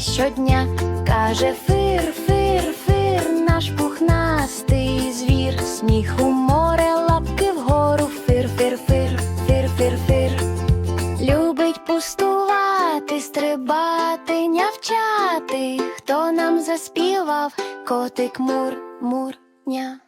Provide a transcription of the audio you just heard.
щодня. Каже фир, фир, фир, наш пухнастий звір. Сміх у море, лапки вгору, фир, фир, фир, фир, фир, фир. Любить пустувати, стрибати, нявчати. Хто нам заспівав? Котик мур, мур, ня.